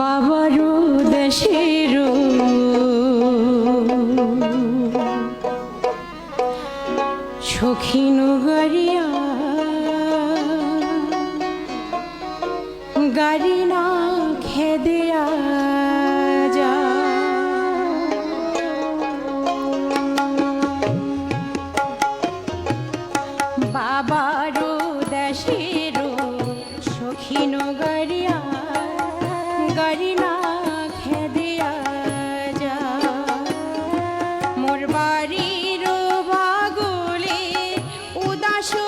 বাবারু দেশেরও। সখিন গাড়িয়া গাড়ি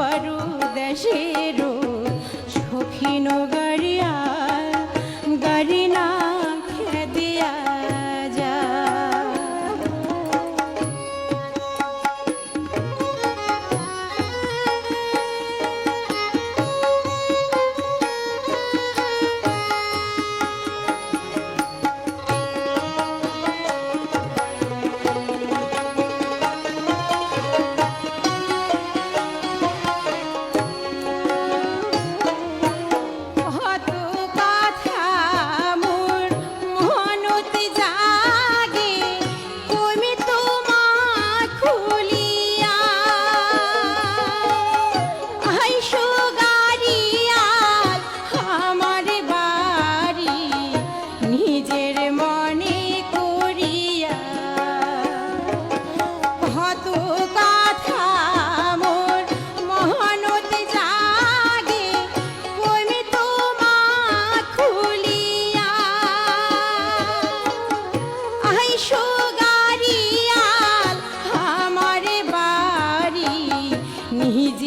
যাওয়ারু দেশেরু সখিনগা